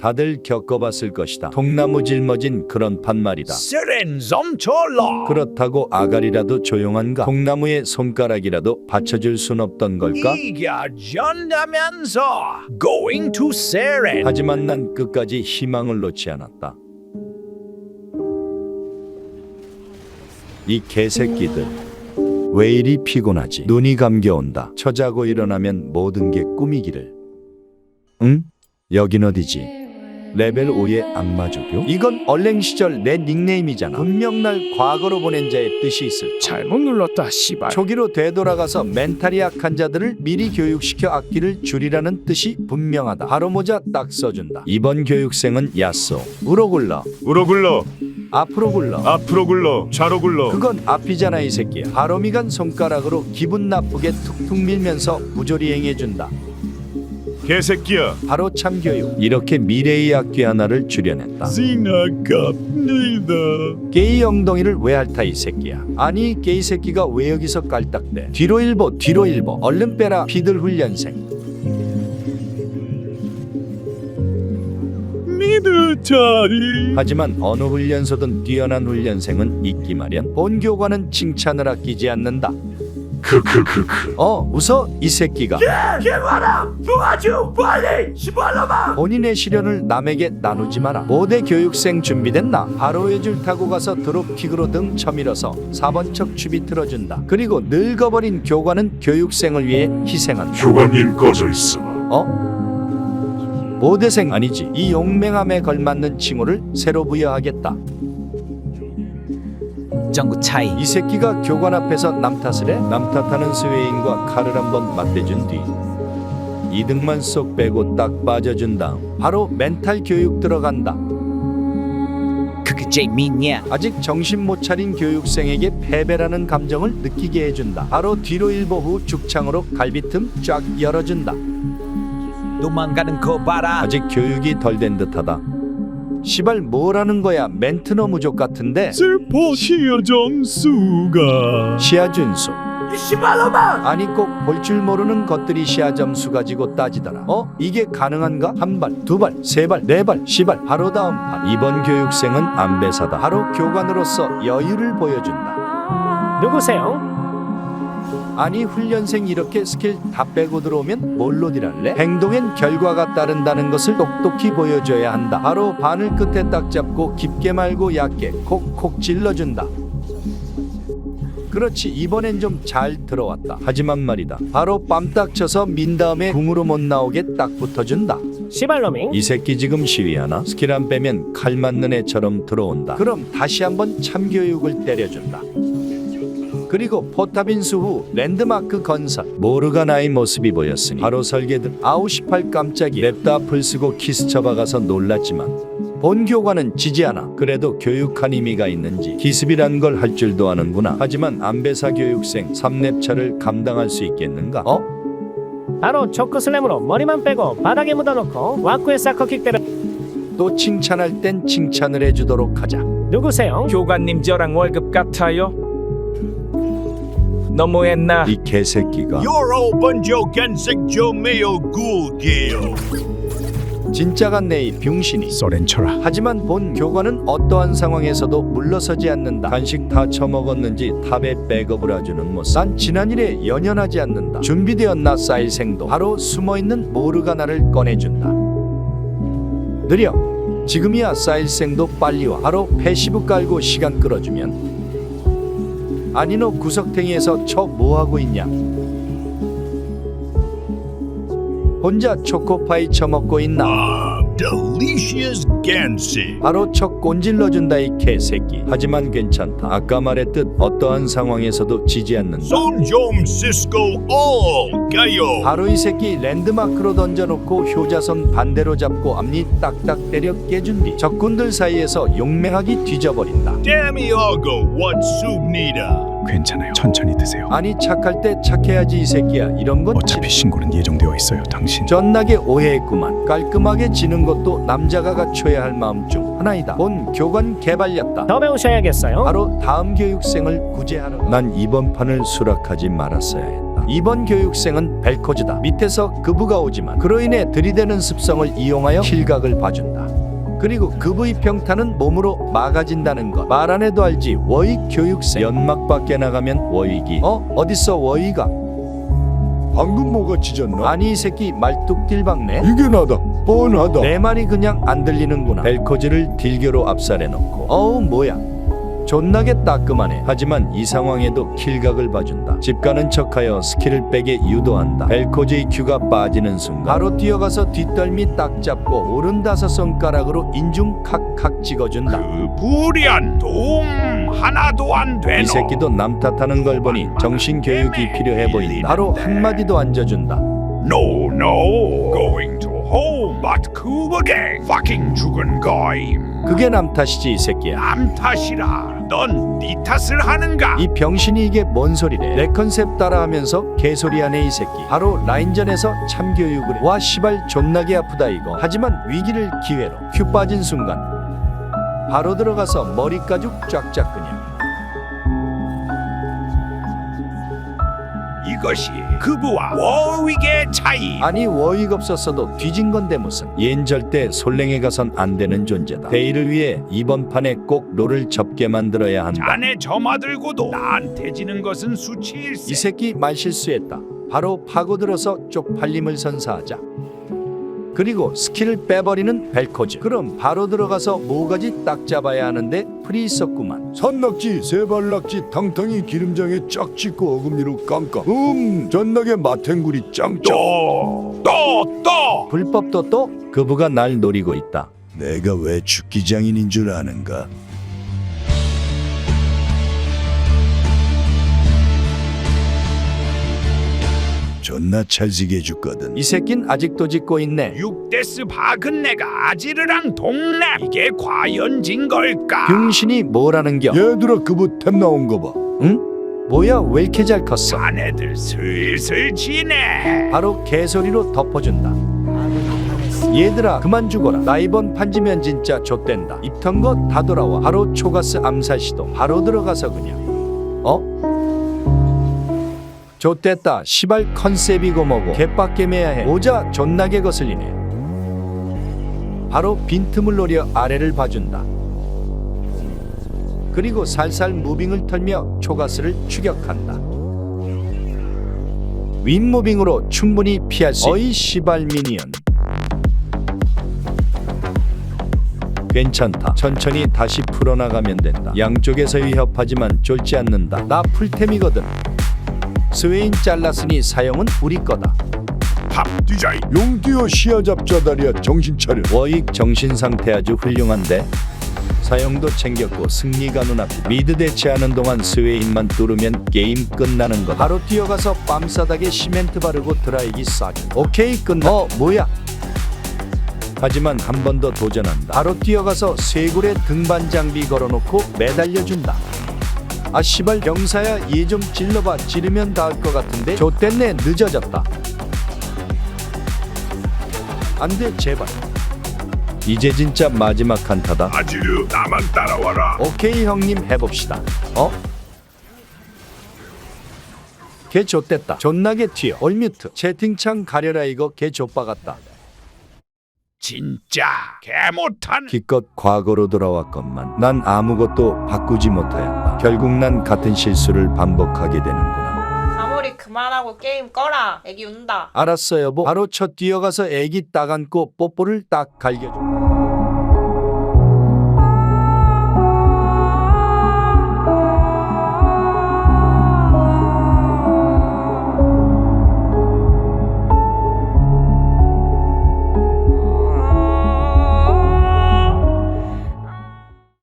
다들 겪어봤을 것이다. 통나무 짊어진 그런 Zomtola. 그렇다고 아가리라도 조용한가? 통나무에 손가락이라도 받쳐줄 순 없던 걸까? 이가 전다면서 going to Siren. 하지만 난 끝까지 희망을 놓지 않았다. 이 개새끼들 왜 이리 피곤하지? 눈이 감겨온다. 처자고 일어나면 모든 게 꿈이기를. 응? 여긴 어디지? 레벨 5의 악마조교? 이건 얼랭 시절 내 닉네임이잖아. 분명 날 과거로 보낸 자의 뜻이 있을. 잘못 눌렀다 씨발 초기로 되돌아가서 멘탈이 약한 자들을 미리 교육시켜 악기를 줄이라는 뜻이 분명하다. 바로 모자 딱 써준다. 이번 교육생은 야쏘. 우로 굴러. 우로 굴러 앞으로 굴러. 앞으로 굴러 좌로 굴러 그건 앞이잖아 이 새끼야. 바로미 간 손가락으로 기분 나쁘게 툭툭 밀면서 무조리 행해준다. 개새끼야. 바로 참교육. 이렇게 미래의 악기 하나를 줄여냈다. 지나갑니다. 게이 엉덩이를 왜 핥아 이 새끼야? 아니 게이 새끼가 왜 여기서 깔딱대? 뒤로 일보 뒤로 일보. 얼른 빼라 피들 훈련생. 미드 자리. 하지만 어느 훈련소든 뛰어난 훈련생은 있기 마련. 본 교관은 칭찬을 아끼지 않는다 크크크크 어 웃어 이 새끼가. 도와줘 빨리 시발로마. 본인의 시련을 남에게 나누지 마라. 모대 교육생 준비됐나? 바로 해줄 타고 가서 드롭킥으로 등 쳐밀어서 4번 척 추비 틀어준다. 그리고 늙어버린 교관은 교육생을 위해 희생한다. 교관님 꺼져 있어. 어? 모대생 아니지. 이 용맹함에 걸맞는 칭호를 새로 부여하겠다 정구 차이. 이 새끼가 교관 앞에서 남 탓을 해? 남 탓하는 스웨인과 칼을 한번 맞대준 뒤 이등만 쏙 빼고 딱 빠져준 다음 바로 멘탈 교육 들어간다. 그게 제일 미냐 아직 정신 못 차린 교육생에게 패배라는 감정을 느끼게 해준다. 바로 뒤로 일보 후 죽창으로 갈비틈 쫙 열어준다. 도망가는 거 봐라. 아직 교육이 덜 된 듯하다 시발 뭐라는 거야? 멘트 너 무족 같은데? 슬퍼 시어 점수가. 시야 준수. 시발로마. 아니 꼭 볼 줄 모르는 것들이 시야 점수 가지고 따지더라. 어? 이게 가능한가? 한 발, 두 발, 세 발, 네 발, 시발. 바로 다음 판. 이번 교육생은 안배사다. 바로 교관으로서 여유를 보여준다. 누구세요? 아니 훈련생 이렇게 스킬 다 빼고 들어오면 뭘로 딜할래? 행동엔 결과가 따른다는 것을 똑똑히 보여줘야 한다 바로 바늘 끝에 딱 잡고 깊게 말고 얕게 콕콕 찔러준다 그렇지 이번엔 좀 잘 들어왔다 하지만 말이다 바로 빰딱 쳐서 민 다음에 궁으로 못 나오게 딱 붙어준다 씨발놈이 이 새끼 지금 시위하나? 스킬 안 빼면 칼 맞는 애처럼 들어온다. 그럼 다시 한번 참교육을 때려준다. 그리고 포탑인수 후 랜드마크 건설 모르가나의 모습이 보였으니 바로 설계들 아우 18 깜짝이 랩다 앞을 쓰고 키스 쳐박아서 놀랐지만 본 교관은 지지 않아 그래도 교육한 의미가 있는지 기습이란 걸 할 줄도 아는구나 하지만 안배사 교육생 3렙차를 감당할 수 있겠는가 어? 바로 초크슬램으로 머리만 빼고 바닥에 묻어놓고 와꾸에 사커킥 때려 또 칭찬할 땐 칭찬을 해주도록 하자 누구세요? 교관님 저랑 월급 같아요? 너무했나? 이 개새끼가. You're open Joe Mayo Ghoul 진짜 같네 이 병신이. 소렌 쳐라. 하지만 본 교관은 어떠한 상황에서도 물러서지 않는다. 간식 다 처먹었는지 탑에 백업을 해주는 모습. 난 지난 일에 연연하지 않는다. 준비되었나 사일생도. 바로 숨어있는 모르가나를 꺼내준다. 느려. 지금이야 사일생도 빨리 와. 바로 패시브 깔고 시간 끌어주면 아니 너 구석탱이에서 저 뭐하고 있냐? 혼자 초코파이 처먹고 있나 Delicious Gansik. 바로 척 꼰질러준다 이 개새끼 하지만 괜찮다 아까 말했듯 어떠한 상황에서도 지지 않는다 Son Jom Cisco All Gayo. 바로 이 새끼 랜드마크로 던져놓고 효자선 반대로 잡고 앞니 딱딱 때려 깨준 뒤 적군들 사이에서 용맹하게 뒤져버린다 Damiago What Subnita. 괜찮아요. 천천히 드세요. 아니 착할 때 착해야지 이 새끼야 이런 건 어차피 신고는 예정되어 있어요. 당신. 전나게 오해했구만 깔끔하게 지는 것도 남자가 갖춰야 할 마음 중 하나이다 본 교관 개발렸다 더 배우셔야겠어요 바로 다음 교육생을 구제하러 난 이번 판을 수락하지 말았어야 했다 이번 교육생은 벨코즈다. 밑에서 그부가 오지만 그로 인해 들이대는 습성을 이용하여 킬각을 봐준다. 그리고 그부의 평타는 몸으로 막아진다는 것. 말 안 해도 알지. 워익 교육생. 연막 밖에 나가면 워익이. 어? 어딨어 워익아? 방금 뭐가 찢었나? 아니 이 새끼 말뚝 딜박네. 이게 나다. 뻔하다. 내 말이 그냥 안 들리는구나. 벨코즈를 딜교로 압살해놓고. 어우 뭐야. 존나게 따끔하네. 하지만 이 상황에도 킬각을 봐준다. 집 가는 척하여 스킬을 빼게 유도한다. 벨코즈의 큐가 빠지는 순간 바로 뛰어가서 뒷덜미 딱 잡고 오른 다섯 손가락으로 인중 칵칵 찍어준다. 그 불연 도움 하나도 안 되노. 이 새끼도 남 탓하는 걸 보니 정신 교육이 필요해 보인다. 바로 한 마디도 안 져준다. No, no. Going to home, but 그거게 fucking 죽은 거임. 그게 남 탓이지 이 새끼야. 남 탓이라. 넌 네 탓을 하는가? 이 병신이 이게 뭔 소리래? 내 컨셉 따라하면서 개소리하네 이 새끼. 바로 라인전에서 참교육을 해. 와 시발 존나게 아프다 이거. 하지만 위기를 기회로 큐 빠진 순간 바로 들어가서 머리 가죽 쫙쫙 그냥. 이것이 그부와 워윅의 차이. 아니 워익 없었어도 뒤진 건데 무슨. 얜 절대 솔랭에 가선 안 되는 존재다. 대의를 위해 이번 판에 꼭 롤을 접게 만들어야 한다. 자네 점아들고도 나한테 지는 것은 수치일세. 이 새끼 말 실수했다. 바로 파고들어서 쪽팔림을 선사하자. 그리고 스킬을 빼버리는 벨코즈. 그럼 바로 들어가서 모가지 딱 잡아야 하는데 풀이 있었구만. 산낙지, 세발낙지, 탕탕이 기름장에 쫙 찍고 어금니로 깜깜. 음, 전낙에 마탱구리 짱짱. 또, 또, 또. 불법 도 또 그부가 날 노리고 있다. 내가 왜 죽기장인인 줄 아는가? 존나 찰지게 해줬거든. 이 새낀 아직도 짓고 있네. 육데스 박은 내가 아지르랑 동네 이게 과연 진 걸까? 병신이 뭐라는겨? 얘들아 그부 템 나온 거 봐. 응? 뭐야 왜 이렇게 잘 컸어? 자네들 슬슬 지네. 바로 개소리로 덮어준다. 얘들아 그만 죽어라. 나 이번 판지면 진짜 좆된다. 입턴 거다 돌아와. 바로 초가스 암살 시도. 바로 들어가서 그냥. 어? 좆됐다. 시발 컨셉이고 뭐고. 개빡게매야 해. 모자 존나게 거슬리네. 바로 빈틈을 노려 아래를 봐준다. 그리고 살살 무빙을 털며 초가스를 추격한다. 윗무빙으로 충분히 피할 수 어이 시발 미니언 괜찮다 천천히 다시 풀어나가면 된다 양쪽에서 위협하지만 쫄지 않는다 나 풀템이거든 스웨인 잘랐으니 사용은 우리 거다. 탑 디자인. 용띠어 시야 잡자다리야 정신 차려. 워익 정신 상태 아주 훌륭한데 사용도 챙겼고 승리가 눈앞이 미드 대치하는 동안 스웨인만 뚫으면 게임 끝나는 거 바로 뛰어가서 빰싸닥에 시멘트 바르고 드라이기 싸기 오케이 끝나. 어 뭐야? 하지만 한 번 더 도전한다. 바로 뛰어가서 쇠굴에 등반 장비 걸어놓고 매달려준다 아 시발 병사야 얘좀 찔러봐. 찌르면 닿을 것 같은데. 좆됐네 늦어졌다. 안돼 제발. 이제 진짜 마지막 한타다. 아지르 나만 따라와라. 오케이 형님 해봅시다. 어? 개 좆됐다. 존나게 튀어. 얼뮤트. 채팅창 가려라 이거. 개 좆바 같다. 진짜 개 못한. 기껏 과거로 돌아왔건만 난 아무것도 바꾸지 못하였다 결국 난 같은 실수를 반복하게 되는구나 아무리 그만하고 게임 꺼라. 애기 운다. 알았어 여보 바로 첫 뛰어가서 애기 딱 안고 뽀뽀를 딱 갈겨줘